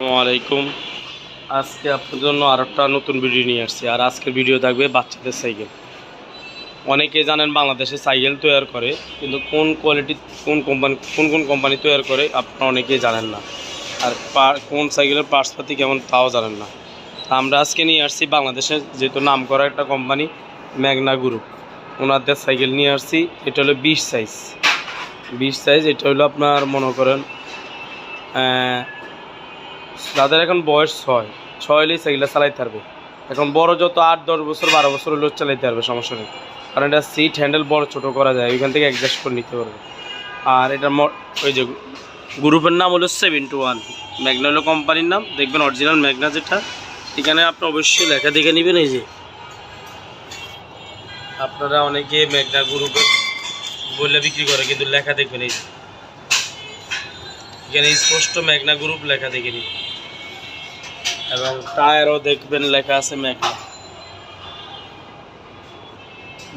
আলাইকুম। আজকে আপনার জন্য আর একটা নতুন ভিডিও নিয়ে আসছি, আর আজকের ভিডিও থাকবে বাচ্চাদের সাইকেল। অনেকে জানেন বাংলাদেশে সাইকেল তৈরি করে, কিন্তু কোন কোয়ালিটি কোন কোম্পানি কোন কোন কোম্পানি তৈরি করে আপনারা অনেকেই জানেন না। আর কোন সাইকেলের পার্টসপাতি কেমন তাও জানেন না। আমরা আজকে নিয়ে আসছি বাংলাদেশের যেহেতু নাম করা একটা কোম্পানি ম্যাগনা গ্রুপ ওনাদের সাইকেল নিয়ে আসছি, এটা হলো বিশ সাইজ বিশ সাইজ এটা হলো আপনার মনে করেন যাদের এখন বয়স ছয় ছয় হলেই সাইকেলটা চালাইতে পারবে। এখন বড় যত আট, দশ বছর, বারো বছর হলেও চালাইতে পারবে, সমস্যা নেই। কারণ এটা সিট হ্যান্ডেল বড় ছোট করা যায়, ওইখান থেকে অ্যাডজাস্ট করে নিতে পারবে। আর এটার ম- ওই যে গ্রুপের নাম হলো সেভেন টু ওয়ান ম্যাগনা হলো কোম্পানির নাম, দেখবেন অরিজিনাল ম্যাগনা যেটা। এখানে আপনি অবশ্যই লেখা দেখে নেবেন এই যে। আপনারা অনেকে ম্যাগনা গ্রুপে বললে বিক্রি করে, কিন্তু লেখা দেখবেন এই যে। এখানে স্পষ্ট ম্যাগনা গ্রুপ লেখা দেখে নিন এবং টায়ারও দেখবেন লেখা আছে মেঘনা।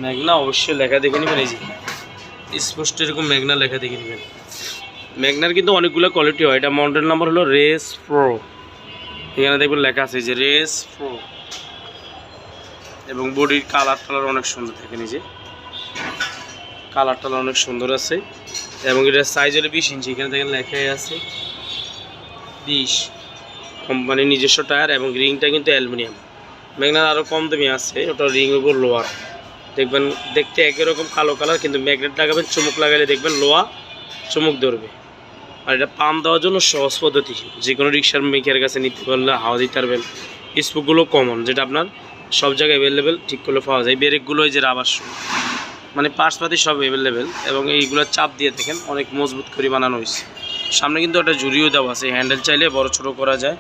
মেঘনা অবশ্যই লেখা দেখে নেবেন, এই যে স্পষ্ট এরকম মেঘনা লেখা দেখে নেবেন। ম্যাগনার কিন্তু অনেকগুলো কোয়ালিটি হয়। এটা মডেল নাম্বার হলো রেস প্রো এখানে দেখবেন লেখা আছে যে রেস প্রো এবং বডির কালার টালার অনেক সুন্দর থাকে নিজে কালার টালার অনেক সুন্দর আছে। এবং এটার সাইজ হলো বিশ ইঞ্চি এখানে দেখেন লেখাই আছে বিশ। কোম্পানির নিজস্ব টায়ার এবং রিংটা কিন্তু অ্যালুমিনিয়াম। ম্যাগনার আরও কম দামি আছে, ওটা রিং উপর লোয়ার দেখবেন, দেখতে একই রকম কালো কালার, কিন্তু ম্যাগনেট লাগাবেন, চুমুক লাগালে দেখবেন লোহা চুমুক ধরবে। আর এটা পাম দেওয়ার জন্য সহজ পদ্ধতি যে কোনো রিক্সার মেকের কাছে নিতে পারলে হাওয়া দিতে পারবেন। স্পুকগুলো কমন যেটা আপনার সব জায়গায় অ্যাভেলেবেল ঠিক করলে পাওয়া যায়। ব্রেকগুলো যে রাবার শু মানে পার্টসপাতি সব অ্যাভেলেবেল এবং এইগুলো চাপ দিয়ে দেখেন অনেক মজবুত করে বানানো হয়েছে। সামনে কিন্তু একটা জুড়িও দেওয়া আছে হ্যান্ডেল চাইলে বড় ছোট করা যায়।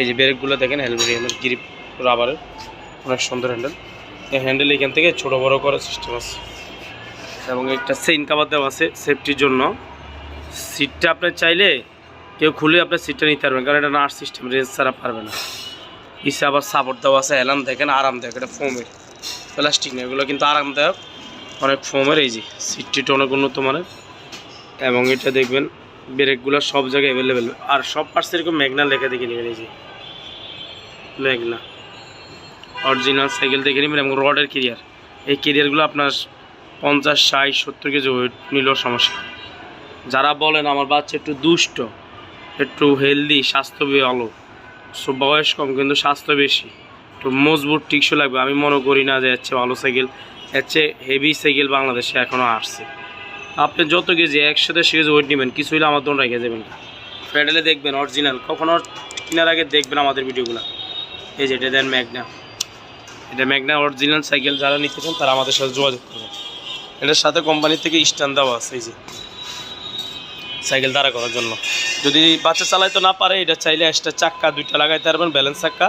এই যে ব্রেকগুলো দেখেন অ্যালুমিনিয়ামের গ্রিপ রাবারের অনেক সুন্দর হ্যান্ডেল এই হ্যান্ডেল এখান থেকে ছোট বড় করার সিস্টেম আছে। এবং একটা চেইন কাভার দেওয়া আছে সেফটির জন্য। সিটটা আপনার চাইলে কেউ খুলে আপনার সিটটা নিতে পারবেন, কারণ এটা নার্স সিস্টেম রেঞ্জ ছাড়া পারবে না। পিছে আবার সাপোর্ট দেওয়া আছে অ্যালার্ম দেখেন, আরামদায়ক, এটা ফোমের প্লাস্টিক না, এগুলো কিন্তু আরামদায়ক, অনেক ফোমের এই যে সিটটিটা অনেক উন্নত মানের। এবং এটা দেখবেন ব্রেকগুলো সব জায়গায় অ্যাভেলেবেল আর সব পার্টস এরকম ম্যাগনা লেখা দেখে নেবেন এই যে। ম্যাগনা অরিজিনাল সাইকেল দেখে নেবেন এবং রডের কেরিয়ার এই কেরিয়ারগুলো আপনার পঞ্চাশ, ষাট, সত্তর কেজি ওয়েট নিলেও সমস্যা। যারা বলেন আমার বাচ্চা একটু দুষ্ট, একটু হেলদি স্বাস্থ্য ভালো সব বয়স কম কিন্তু স্বাস্থ্য বেশি, একটু মজবুত টিকসো লাগবে। আমি মনে করি না যে হচ্ছে ভালো সাইকেল হচ্ছে হেভি সাইকেল বাংলাদেশে এখনও আসছে। আপনি যত কেজি একশো দেড়শো কেজি ওয়েট নেবেন, কিছু হলে আমার দোন রেখে দেবেন প্যাডেলে দেখবেন অরিজিনাল কখনো কেনার আগে দেখবেন আমাদের ভিডিওগুলো। এই যে এটা দেন ম্যাগনা। এটা ম্যাগনা অরিজিনাল সাইকেল যারা নিতে চান তারা আমাদের সাথে যোগাযোগ করবেন। এটার সাথে কোম্পানি থেকে স্ট্যান্ড দেওয়া আছে, এই যে। সাইকেল দাঁড়া করার জন্য। যদি বাচ্চা চালাইতে না পারে, এটা চাইলে এক্সট্রা চাক্কা দুইটা লাগাইতে পারবেন ব্যালেন্স চাক্কা।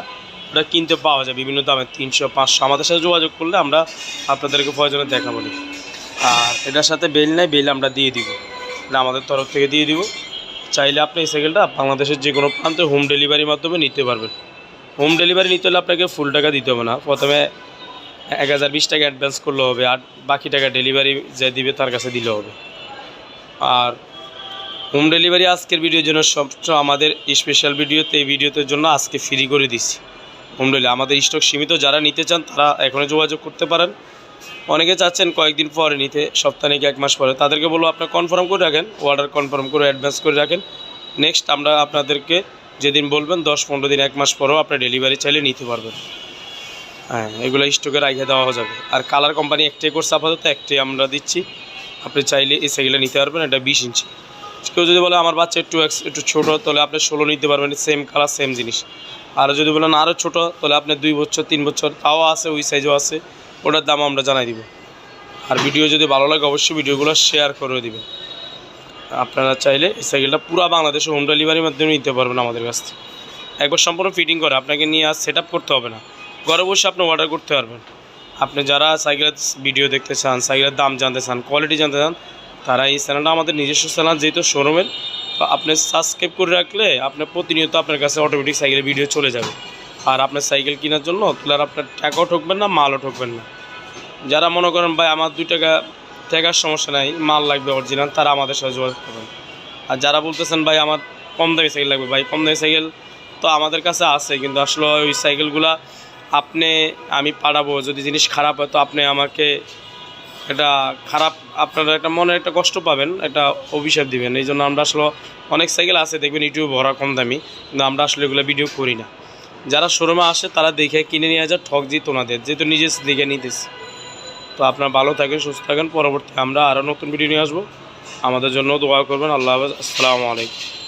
ওটা কিনতে পাওয়া যায়, বিভিন্ন দামে তিনশো, পাঁচশো। আমাদের সাথে যোগাযোগ করলে আমরা আপনাদেরকে প্রয়োজনে দেখাবো। আর এটার সাথে বেল নেই, বেল আমরা দিয়ে দিব। এটা আমাদের তরফ থেকে দিয়ে দিব। চাইলে আপনি এই সাইকেলটা বাংলাদেশের যে কোনো প্রান্তে হোম ডেলিভারির মাধ্যমে নিতে পারবেন। হোম ডেলিভারি নিতে হলে আপনাকে ফুল টাকা দিতে হবে না। প্রথমে এক হাজার বিশ টাকা অ্যাডভান্স করলে হবে, আর বাকি টাকা ডেলিভারি যে দিবে তার কাছে দিলে হবে। আর হোম ডেলিভারি আজকের ভিডিওর জন্য সবচেয়ে আমাদের স্পেশাল ভিডিওতে এই ভিডিওতে জন্য আজকে ফ্রি করে দিচ্ছি হোম ডেলিভারি আমাদের স্টক সীমিত। যারা নিতে চান তারা এখনও যোগাযোগ করতে পারেন। অনেকে চাচ্ছেন কয়েকদিন পরে নিতে, সপ্তাহে নাকি এক মাস পরে। তাদেরকে বলব, আপনারা কনফার্ম করে রাখেন অর্ডার কনফার্ম করে অ্যাডভান্স করে রাখেন। নেক্সট আমরা আপনাদেরকে যেদিন বলবেন, দশ পনেরো দিন, এক মাস পরেও আপনার ডেলিভারি চাইলে নিতে পারবেন। হ্যাঁ এগুলো স্টকে রাখে দেওয়া যাবে। আর কালার কোম্পানি একটাই করছে আপাতত একটাই আমরা দিচ্ছি। আপনি চাইলে এই সাইকেলটা নিতে পারবেন, এটা বিশ ইঞ্চি কেউ যদি বলে, আমার বাচ্চা একটু একটু ছোটো তাহলে আপনি ষোলো নিতে পারবেন সেম কালার সেম জিনিস। আর যদি বলেন আরও ছোটো তাহলে আপনি দুই বছর, তিন বছর, তাও আছে, ওই সাইজও আছে। ওটার দাম আমরা জানাই দিব। আর ভিডিও যদি ভালো লাগে, অবশ্যই ভিডিওগুলো শেয়ার করে দিবেন। আপনারা চাইলে এই সাইকেলটা পুরো বাংলাদেশে হোম ডেলিভারির মাধ্যমে নিতে পারবেন আমাদের কাছ থেকে। একবার সম্পূর্ণ ফিটিং করে, আপনাকে নিয়ে আর সেট করতে হবে না। ঘরে বসে আপনি অর্ডার করতে পারবেন। আপনি যারা সাইকেলের ভিডিও দেখতে চান সাইকেলের দাম জানতে চান কোয়ালিটি জানতে চান, তারা এই চ্যানেলটা আমাদের নিজস্ব চ্যানেল যেহেতু শোরুমের তো আপনি সাবস্ক্রাইব করে রাখলে আপনার প্রতিনিয়ত আপনার কাছে অটোমেটিক সাইকেলের ভিডিও চলে যাবে। আর আপনার সাইকেল কেনার জন্য, তাহলে আপনার টাকাও ঠকবেন না, মালও ঠকবেন না। যারা মনে করেন, ভাই, আমার দুই টাকা টাকার সমস্যা নাই, মাল লাগবে অরিজিনাল তারা আমাদের সাথে যোগাযোগ করবেন। আর যারা বলতেছেন, ভাই, আমার কম দামি সাইকেল লাগবে, ভাই, কম দামি সাইকেল তো আমাদের কাছে আছে, কিন্তু আসলে ওই সাইকেলগুলা আপনি, আমি পাঠাবো, যদি জিনিস খারাপ হয়, তো আপনি আমাকে এটা খারাপ, আপনারা একটা মনে একটা কষ্ট পাবেন এটা অভিশাপ দিবেন। এই জন্য আমরা আসলে অনেক সাইকেল আছে, দেখবেন ইউটিউবে ভরা কম দামি, কিন্তু আমরা আসলে এগুলো ভিডিও করি না। যারা শোরুমে আসে, তারা দেখে কিনে নিয়ে যায়, ঠক জিত ওনাদের। যেহেতু নিজে দেখে নিতেছি। তো আপনারা ভালো থাকেন, সুস্থ থাকেন। পরবর্তী আমরা আরও নতুন ভিডিও নিয়ে আসব। আমাদের জন্য দোয়া করবেন। আল্লাহ হাফেজ। আসসালামু আলাইকুম।